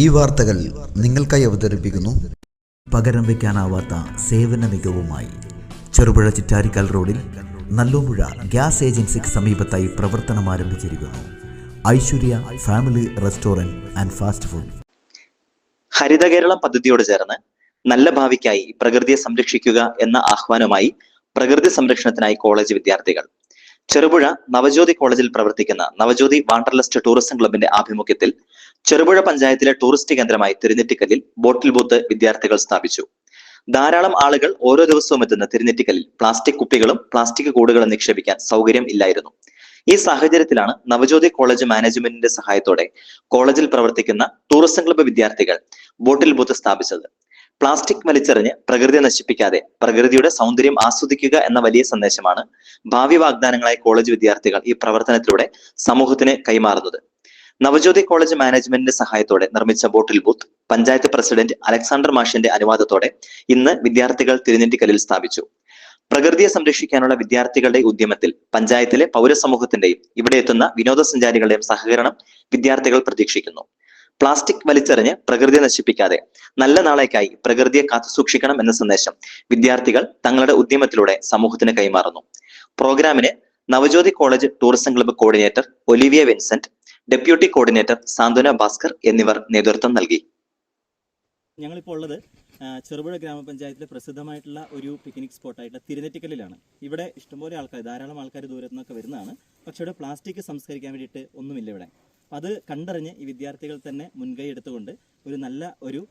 ഈ വാർത്തകൾ നിങ്ങൾക്കായി അവതരിപ്പിക്കുന്നു. പകരം വയ്ക്കാനാവാത്ത സേവന മികവുമായി ചെറുപുഴ ചിറ്റാരിക്കൽ റോഡിൽ നല്ലോമ്പുഴ ഗ്യാസ് ഏജൻസിക്ക് സമീപത്തായി പ്രവർത്തനം ആരംഭിച്ചിരിക്കുന്നു. Aishwarya family restaurant and fast food. Haritha Keralam പദ്ധതിയോട് ചേർന്ന് നല്ല ഭാവിക്കായി പ്രകൃതിയെ സംരക്ഷിക്കുക എന്ന ആഹ്വാനമായി പ്രകൃതി സംരക്ഷണത്തിനായി കോളേജ് വിദ്യാർത്ഥികൾ ചെറുപുഴ നവജ്യോതി കോളേജിൽ പ്രവർത്തിക്കുന്ന നവജ്യോതി വാണ്ടർലസ്റ്റ് ടൂറിസം ക്ലബിന്റെ ആഭിമുഖ്യത്തിൽ ചെറുപുഴ പഞ്ചായത്തിലെ ടൂറിസ്റ്റ് കേന്ദ്രമായി തിരുനെറ്റിക്കലിൽ ബോട്ടിൽ ബൂത്ത് വിദ്യാർത്ഥികൾ സ്ഥാപിച്ചു. ധാരാളം ആളുകൾ ഓരോ ദിവസവും എത്തുന്ന തിരുനെറ്റിക്കലിൽ പ്ലാസ്റ്റിക് കുപ്പികളും പ്ലാസ്റ്റിക് കൂടുകളും നിക്ഷേപിക്കാൻ സൗകര്യം ഇല്ലായിരുന്നു. ഈ സാഹചര്യത്തിലാണ് നവജ്യോതി കോളേജ് മാനേജ്മെന്റിന്റെ സഹായത്തോടെ കോളേജിൽ പ്രവർത്തിക്കുന്ന ടൂറിസം ക്ലബ്ബ് വിദ്യാർത്ഥികൾ ബോട്ടിൽ ബൂത്ത് സ്ഥാപിച്ചത്. പ്ലാസ്റ്റിക് വലിച്ചെറിഞ്ഞ് പ്രകൃതിയെ നശിപ്പിക്കാതെ പ്രകൃതിയുടെ സൗന്ദര്യം ആസ്വദിക്കുക എന്ന വലിയ സന്ദേശമാണ് ഭാവി വാഗ്ദാനങ്ങളായി കോളേജ് വിദ്യാർത്ഥികൾ ഈ പ്രവർത്തനത്തിലൂടെ സമൂഹത്തിന് കൈമാറുന്നത്. നവജ്യോതി കോളേജ് മാനേജ്മെന്റിന്റെ സഹായത്തോടെ നിർമ്മിച്ച bottle booth panchayat president Alexander മാഷിന്റെ അനുവാദത്തോടെ ഇന്ന് വിദ്യാർത്ഥികൾ തിരുനെറ്റിക്കലിൽ സ്ഥാപിച്ചു. പ്രകൃതിയെ സംരക്ഷിക്കാനുള്ള വിദ്യാർത്ഥികളുടെ ഉദ്യമത്തിൽ പഞ്ചായത്തിലെ പൗരസമൂഹത്തിന്റെയും ഇവിടെ എത്തുന്ന വിനോദസഞ്ചാരികളുടെയും സഹകരണം വിദ്യാർത്ഥികൾ പ്രതീക്ഷിക്കുന്നു. പ്ലാസ്റ്റിക് വലിച്ചെറിഞ്ഞ് പ്രകൃതിയെ നശിപ്പിക്കാതെ നല്ല നാളേക്കായി പ്രകൃതിയെ കാത്തുസൂക്ഷിക്കണം എന്ന സന്ദേശം വിദ്യാർത്ഥികൾ തങ്ങളുടെ ഉദ്യമത്തിലൂടെ സമൂഹത്തിന് കൈമാറുന്നു. പ്രോഗ്രാമിന് Navajyothi college tourism club coordinator Olivia Vincent deputy coordinator Santhwana Bhaskar എന്നിവർ നേതൃത്വം നൽകി. ഞങ്ങളിപ്പോൾ ഉള്ളത് ചെറുപുഴ ഗ്രാമപഞ്ചായത്തിലെ പ്രസിദ്ധമായിട്ടുള്ള ഒരു പിക്നിക് സ്പോട്ടായിട്ടുള്ള തിരുനെറ്റിക്കലിലാണ് ഇവിടെ ഇഷ്ടംപോലെ ആൾക്കാർ ധാരാളം ആൾക്കാർ ദൂരത്തു നിന്നൊക്കെ വരുന്നതാണ്. പക്ഷേ ഇവിടെ പ്ലാസ്റ്റിക് സംസ്കരിക്കാൻ വേണ്ടിയിട്ട് ഒന്നുമില്ല ഇവിടെ. അത് കണ്ടറിഞ്ഞ് ഈ വിദ്യാർത്ഥികൾ തന്നെ മുൻകൈ എടുത്തുകൊണ്ട് ഒരു നല്ല ഒരു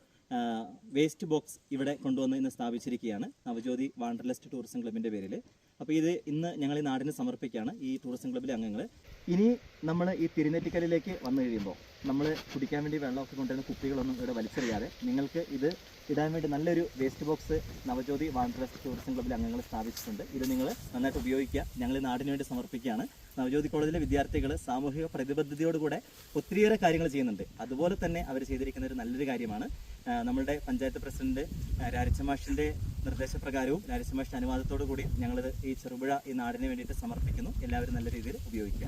വേസ്റ്റ് ബോക്സ് ഇവിടെ കൊണ്ടുവന്ന് ഇന്ന് സ്ഥാപിച്ചിരിക്കുകയാണ്. നവജ്യോതി വാണ്ടർലിസ്റ്റ് ടൂറിസം ക്ലബിന്റെ പേരിൽ അപ്പോൾ ഇത് ഇന്ന് ഞങ്ങൾ ഈ നാടിന് സമർപ്പിക്കുകയാണ് ഈ ടൂറിസം ക്ലബിലെ അംഗങ്ങൾ ഇനി നമ്മൾ ഈ തിരുനെറ്റിക്കലിലേക്ക് വന്നു കഴിയുമ്പോൾ നമ്മൾ കുടിക്കാൻ വേണ്ടി വെള്ളമൊക്കെ കൊണ്ടുവരുന്ന കുപ്പികളൊന്നും ഇവിടെ വലിച്ചെറിയാതെ നിങ്ങൾക്ക് ഇത് ഇടാൻ വേണ്ടി നല്ലൊരു waste box Navajyothi wanderlust tourism ക്ലബിലെ അംഗങ്ങൾ സ്ഥാപിച്ചിട്ടുണ്ട്. ഇത് നിങ്ങൾ നന്നായിട്ട് ഉപയോഗിക്കുക. ഞങ്ങൾ ഈ നാടിന് വേണ്ടി സമർപ്പിക്കുകയാണ്. നവജ്യോതി കോളേജിലെ വിദ്യാർത്ഥികൾ സാമൂഹിക പ്രതിബദ്ധതയോടുകൂടെ ഒത്തിരിയേറെ കാര്യങ്ങൾ ചെയ്യുന്നുണ്ട്. അതുപോലെ തന്നെ അവർ ചെയ്തിരിക്കുന്ന ഒരു നല്ലൊരു കാര്യമാണ്. നമ്മുടെ പഞ്ചായത്ത് പ്രസിഡന്റ് രാജമാഷിന്റെ നിർദ്ദേശപ്രകാരവും രാജമാഷിന്റെ അനുവാദത്തോടു കൂടി ഞങ്ങളിത് ഈ ചെറുപുഴ ഈ നാടിന് വേണ്ടിയിട്ട് സമർപ്പിക്കുന്നു. എല്ലാവരും നല്ല രീതിയിൽ ഉപയോഗിക്കുക.